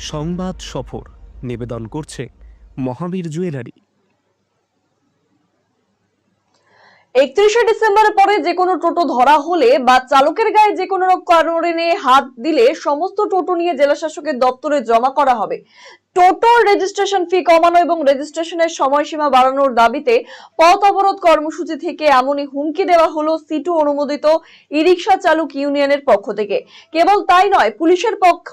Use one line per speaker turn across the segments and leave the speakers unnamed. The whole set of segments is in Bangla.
সংবাদ সফর। নিবেদন করছে মহাবীর জুয়েলারি।
একত্রিশে ডিসেম্বরের পরে যে কোনো টোটো ধরা হলে বা চালকের গায়ে যে কোনো কারণে হাত দিলে সমস্ত টোটো নিয়ে জেলা শাসকের দপ্তরে জমা করা হবে। টোটোর রেজিস্ট্রেশন ফি কমানো এবং রেজিস্ট্রেশনের সময়সীমা বাড়ানোর দাবিতে পথ অবরোধ কর্মসূচি থেকে এমনই হুমকি দেওয়া হলো সিটু অনুমোদিত ই রিক্সা চালক ইউনিয়নের পক্ষ থেকে। কেবল তাই নয়, পুলিশের পক্ষ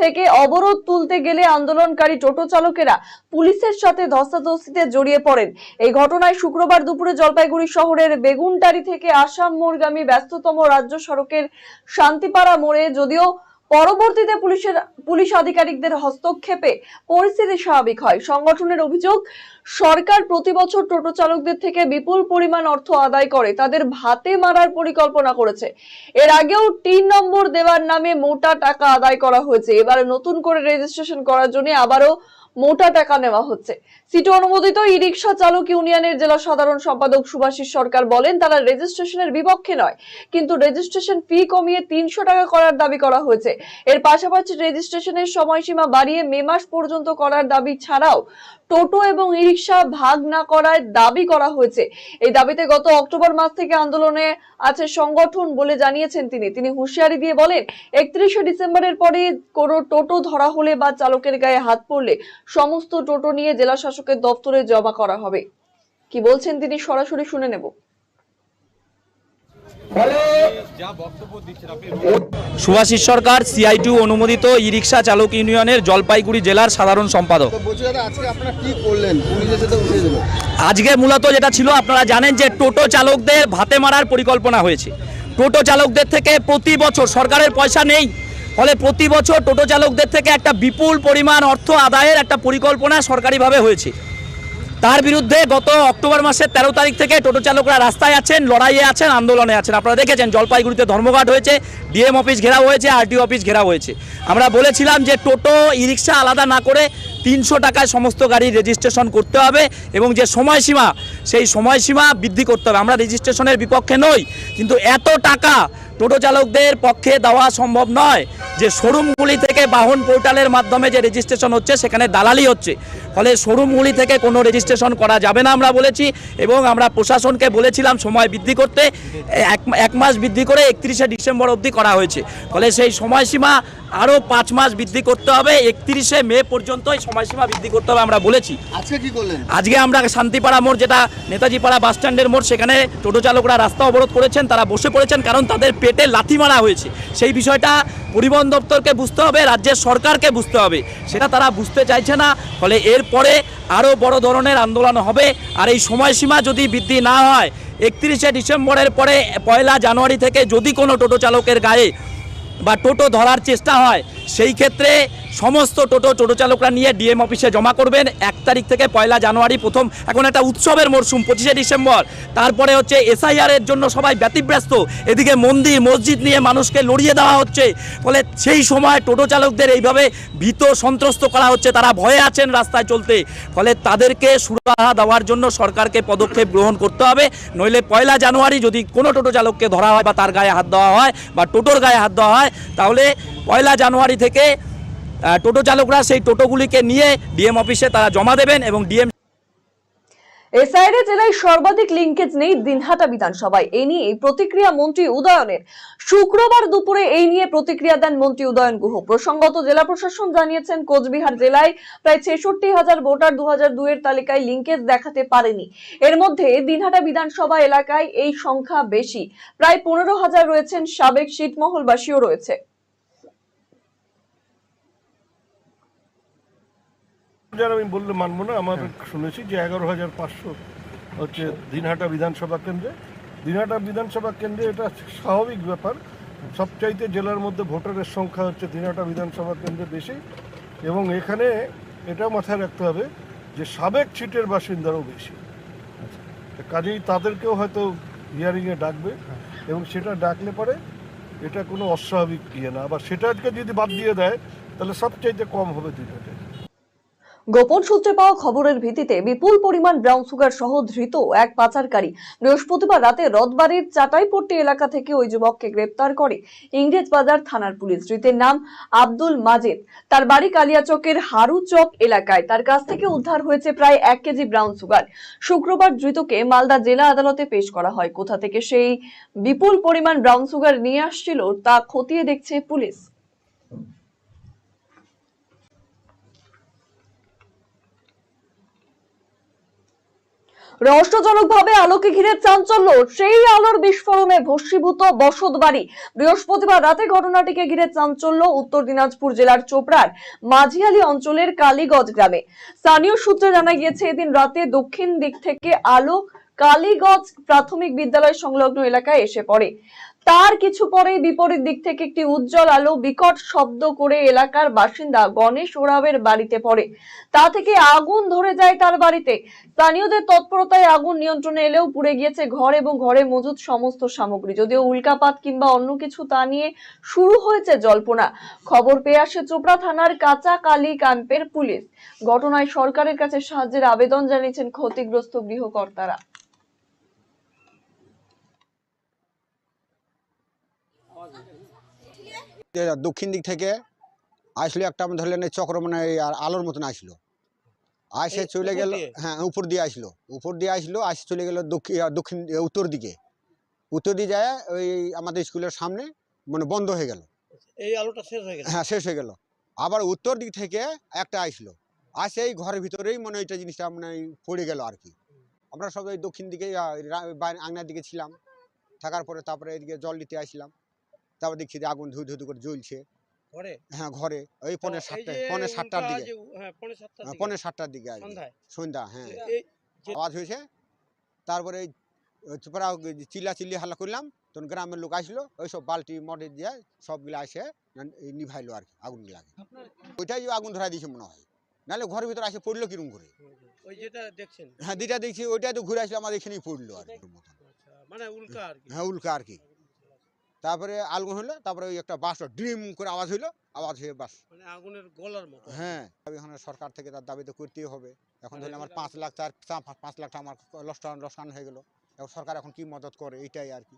থেকে অবরোধ তুলতে গেলে আন্দোলনকারী টোটো চালকেরা পুলিশের সাথে ধস্তাধস্তিতে জড়িয়ে পড়েন। এই ঘটনায় শুক্রবার দুপুরে জলপাইগুড়ি শহরের বেগুনটারি থেকে আসাম মোড়গামী ব্যস্ততম রাজ্য সড়কের শান্তিপাড়া মোড়ে যদিও পরবর্তীতে পুলিশের পুলিশ আধিকারিকদের হস্তক্ষেপে পরিস্থিতি স্বাভাবিক হয়। সংগঠনের অভিযোগ, সরকার প্রতি বছর টোটো চালকদের থেকে বিপুল পরিমাণ অর্থ আদায় করে, তাদের ভাতে মারার পরিকল্পনা করেছে। এর আগেও তিন নম্বর দেওয়ার নামে মোটা টাকা আদায় করা হয়েছে। এবারে নতুন করে রেজিস্ট্রেশন করার জন্য আবারও মোটা টাকা নেওয়া হচ্ছে। সিটি অনুমোদিত ই রিক্সা চালক ইউনিয়নের জেলা সাধারণ সম্পাদক সুভাষিস সরকার বলেন, তারা রেজিস্ট্রেশনের বিপক্ষে নয়, কিন্তু রেজিস্ট্রেশন ফি কমিয়ে তিনশো টাকা করার দাবি করা হয়েছে। এর পাশাপাশি রেজিস্ট্রেশনের সময়সীমা বাড়িয়ে মে মাস পর্যন্ত করার দাবি ছাড়াও টোটো এবং ই রিক্সা ভাগ না করার দাবি করা হয়েছে। এই দাবিতে গত অক্টোবর মাস থেকে আন্দোলনে আছে সংগঠন বলে জানিয়েছেন তিনি। তিনি হুঁশিয়ারি দিয়ে বলেন, একত্রিশে ডিসেম্বরের পরে কোনো টোটো ধরা হলে বা চালকের গায়ে হাত পড়লে সমস্ত টোটো নিয়ে জেলা শাসকের দপ্তরে জমা করা হবে। কি বলছেন তিনি? সরাসরি শুনে নেব।
সুভাষিস সরকার সিআইটি অনুমোদিত ই রিক্সা চালক ইউনিয়নের জলপাইগুড়ি জেলার সাধারণ সম্পাদক।
তো বলছি দাদা আজকে আপনারা কি করলেন? পুলিশ এসে তো উঠিয়ে দিল
আজকে মূলত যেটা ছিল আপনারা জানেন যে টোটো চালকদের ভাতে মারার পরিকল্পনা হয়েছে। টোটো চালকদের থেকে প্রতি বছর সরকারের পয়সা নেই ফলে প্রতি বছর টোটো চালকদের থেকে একটা বিপুল পরিমাণ অর্থ আদায়ের একটা পরিকল্পনা সরকারিভাবে হয়েছে। তার বিরুদ্ধে গত অক্টোবর মাসের তেরো তারিখ থেকে টোটো চালকরা রাস্তায় আছেন, লড়াইয়ে আছেন, আন্দোলনে আছেন। আপনারা দেখেছেন, জলপাইগুড়িতে ধর্মঘাট হয়েছে, ডিএম অফিস ঘেরাও হয়েছে, আরটিও অফিস ঘেরাও হয়েছে। আমরা বলেছিলাম যে টোটো ই রিক্সা আলাদা না করে তিনশো টাকায় সমস্ত গাড়ির রেজিস্ট্রেশন করতে হবে এবং যে সময়সীমা, সেই সময়সীমা বৃদ্ধি করতে হবে। আমরা রেজিস্ট্রেশনের বিপক্ষে নই, কিন্তু এত টাকা টোটো চালকদের পক্ষে দেওয়া সম্ভব নয়। যে শোরুমগুলি থেকে বাহন পোর্টালের মাধ্যমে যে রেজিস্ট্রেশন হচ্ছে সেখানে দালালি হচ্ছে। ফলে শোরুমগুলি থেকে কোনো রেজিস্ট্রেশন করা যাবে না আমরা বলেছি এবং আমরা প্রশাসনকে বলেছিলাম সময় বৃদ্ধি করতে। এক মাস বৃদ্ধি করে একত্রিশে ডিসেম্বর অবধি করা হয়েছে। ফলে সেই সময়সীমা আরও পাঁচ মাস বৃদ্ধি করতে হবে। একত্রিশে মে পর্যন্ত এই সময়সীমা বৃদ্ধি করতে হবে আমরা বলেছি।
আজকে কি করলেন?
আজকে আমরা শান্তিপাড়া মোড় যেটা নেতাজি পাড়া বাস স্ট্যান্ডের মোড় সেখানে টোটো চালকরা রাস্তা অবরোধ করেছেন তারা বসে পড়েছেন কারণ তাদের পেটে লাথি মারা হয়েছে। সেই বিষয়টা পরিবহন দপ্তরকে বুঝতে হবে, রাজ্যের সরকারকে বুঝতে হবে। সেটা তারা বুঝতে চাইছে না, ফলে এরপরে আরও বড় ধরনের আন্দোলন হবে। আর এই সময়সীমা যদি বৃদ্ধি না হয়, একত্রিশে ডিসেম্বরের পরে পয়লা জানুয়ারি থেকে যদি কোনো টোটো চালকের গায়ে বা টোটো ধরার চেষ্টা হয়, সেই ক্ষেত্রে সমস্ত টোটো টোটো চালকরা নিয়ে ডিএম অফিসে জমা করবেন। এক তারিখ থেকে পয়লা জানুয়ারি প্রথম। এখন একটা উৎসবের মরশুম, পঁচিশে ডিসেম্বর। তারপরে হচ্ছে এসআইআর এর জন্য সবাই ব্যতিব্যস্ত। এদিকে মন্দির, মসজিদ নিয়ে মানুষকে লড়িয়ে দেওয়া হচ্ছে। ফলে সেই সময় টোটো চালকদের এইভাবে ভীত সন্ত্রস্ত করা হচ্ছে। তারা ভয়ে আছেন রাস্তায় চলতে। ফলে তাদেরকে সুরাহা দেওয়ার জন্য সরকারকে পদক্ষেপ গ্রহণ করতে হবে। নইলে পয়লা জানুয়ারি যদি কোনো টোটো চালককে ধরা হয় বা তার গায়ে হাত দেওয়া হয় বা টোটোর গায়ে হাত দেওয়া হয়, তাহলে পয়লা জানুয়ারি থেকে টোটো চালকরা সেই টোটোগুলিকে নিয়ে ডিএম অফিসে তারা জমা দেবেন এবং ডিএম
এসআইডি জেলায় সর্বাধিক লিঙ্কেজ নেই দিনহাটা বিধানসভায়। এই নিয়ে প্রতিক্রিয়া মন্ত্রী উদয়নের। শুক্রবার দুপুরে এই নিয়ে প্রতিক্রিয়া দেন মন্ত্রী উদয়ন গুহ। প্রসঙ্গত জেলা প্রশাসন জানিয়েছেন, কোচবিহার জেলায় প্রায় ছেষট্টি হাজার ভোটার দু দুইয়ের তালিকায় লিঙ্কেজ দেখাতে পারেনি। এর মধ্যে দিনহাটা বিধানসভা এলাকায় এই সংখ্যা বেশি। প্রায় পনেরো হাজার রয়েছেন সাবেক শীতমহলবাসীও রয়েছে।
যার আমি বললে মানবো না। আমার শুনেছি যে এগারো হাজার পাঁচশো হচ্ছে দিনহাটা বিধানসভা কেন্দ্রে। দিনহাটা বিধানসভা কেন্দ্রে এটা স্বাভাবিক ব্যাপার। সবচাইতে জেলার মধ্যে ভোটারের সংখ্যা হচ্ছে দিনহাটা বিধানসভা কেন্দ্রে বেশি। এবং এখানে এটা মাথায় রাখতে হবে যে সাবেক সিটের বাসিন্দারও বেশি। কাজেই তাদেরকেও হয়তো হিয়ারিংয়ে ডাকবে এবং সেটা ডাকলে পরে এটা কোনো অস্বাভাবিক ইয়ে না। আবার সেটাকে যদি বাদ দিয়ে দেয় তাহলে সবচাইতে কম হবে দিনহাটে।
গোপন সূত্রে পাওয়া খবরের ভিত্তিতে বিপুল পরিমাণ ব্রাউন সুগার সহ ধৃত এক পাচারকারী বৃহস্পতিবার রাতে রথবাড়ির চাটাইপট্টি এলাকা থেকে ওই যুবককে গ্রেপ্তার করে ইংরেজ বাজার থানার পুলিশ। ধৃতের নাম আব্দুল মাজেদ। তার বাড়ি কালিয়াচকের হারু চক এলাকায়। তার কাছ থেকে উদ্ধার হয়েছে প্রায় এক কেজি ব্রাউন সুগার শুক্রবার ধৃতকে মালদা জেলা আদালতে পেশ করা হয়। কোথা থেকে সেই বিপুল পরিমাণ ব্রাউন সুগার নিয়ে আসছিল তা খতিয়ে দেখছে পুলিশ। রহস্যজনকভাবে আলোকে ঘিরে চাঞ্চল্য, সেই আলোর বিস্ফোরণে ভস্মীভূত বসত বাড়ি বৃহস্পতিবার রাতে ঘটনাটিকে ঘিরে চাঞ্চল্য উত্তর দিনাজপুর জেলার চোপড়ার মাঝিয়ালি অঞ্চলের কালীগঞ্জ গ্রামে। স্থানীয় সূত্রে জানা গিয়েছে, এদিন রাতে দক্ষিণ দিক থেকে আলো কালীগঞ্জ প্রাথমিক বিদ্যালয় সংলগ্ন এলাকায় এসে পড়ে। তার কিছু পরেই বিপরীত দিক থেকে একটি উজ্জ্বল আলো বিকট শব্দ করে এলাকার বাসিন্দা গণেশ ওরাবের বাড়িতে পড়ে। তা থেকে আগুন ধরে যায় তার বাড়িতে। স্থানীয়দের তৎপরতায় আগুন নিয়ন্ত্রণে এলেও পুড়ে গিয়েছে ঘর এবং ঘরে মজুদ সমস্ত সামগ্রী। যদিও উল্কাপাত কিংবা অন্য কিছু তা নিয়ে শুরু হয়েছে জল্পনা। খবর পেয়ে আসে চোপড়া থানার কাঁচা কালী ক্যাম্পের পুলিশ। ঘটনায় সরকারের কাছে সাহায্যের আবেদন জানিয়েছেন ক্ষতিগ্রস্ত গৃহকর্তারা।
দক্ষিণ দিক থেকে আসলো একটা ধরলেন এই চক্র মানে আর আলোর মতন আসলো আসে চলে গেল হ্যাঁ উপর দিয়ে আসলো উপর দিয়ে আসলো আসে চলে গেল দক্ষিণ দক্ষিণ উত্তর দিকে। উত্তর দিয়ে যায় ওই আমাদের স্কুলের সামনে মানে বন্ধ হয়ে গেল।
এই আলোটা শেষ হয়ে গেছে
হ্যাঁ শেষ হয়ে গেল। আবার উত্তর দিক থেকে একটা আসলো আসে এই ঘরের ভিতরেই মানে ওইটা জিনিসটা মানে পড়ে গেল আর কি। আমরা সবাই দক্ষিণ দিকে আংনার দিকে ছিলাম। থাকার পরে তারপরে এদিকে জল নিতে আসলাম। তারপর দেখছি যে আগুন ধু ধু করে জ্বলছে।
ঘরে?
হ্যাঁ ঘরে। ওই পৌনে
তো এই
সাতটা
যে
সাতটার দিকে।
যে, হ্যাঁ পৌনে সাতটার
হ্যাঁ,
দিকে,
আর সন্ধ্যা হ্যাঁ। আওয়াজ হয়েছে। তারপরে চোপড়া চিল্লা চিল্লি হাল্লা করলাম। তখন গ্রামের লোক আসলো ওই সব বালতি মডে দিয়ে সবগুলো আসে নিভাইলো আর কি আগুন লাগে ওইটাই আগুন ধরা দিয়েছে মনে হয়। নাহলে ঘরের ভিতরে আসে পড়ল কিরম
যেটা
হ্যাঁ দিটা দেখছি ওইটাই তো ঘুরে আসলে আমাদের এখানেই পড়ল আর কি। মতন।
আচ্ছা মানে আর কি।
হ্যাঁ উল্কা আর কি। তারপরে আগুন হলো তারপরে ওই একটা বাস ড্রিম করে আওয়াজ হইল আওয়াজ হয়ে বাস
মানে আগুনের গলার মতো।
হ্যাঁ। এখন সরকার থেকে তার দাবি তো করতেই হবে। এখন ধরলে আমার পাঁচ লাখ চার পাঁচ লাখ আমার লসটান লসকান হয়ে গেলো। এখন সরকার এখন কি মদত করে এইটাই আর কি।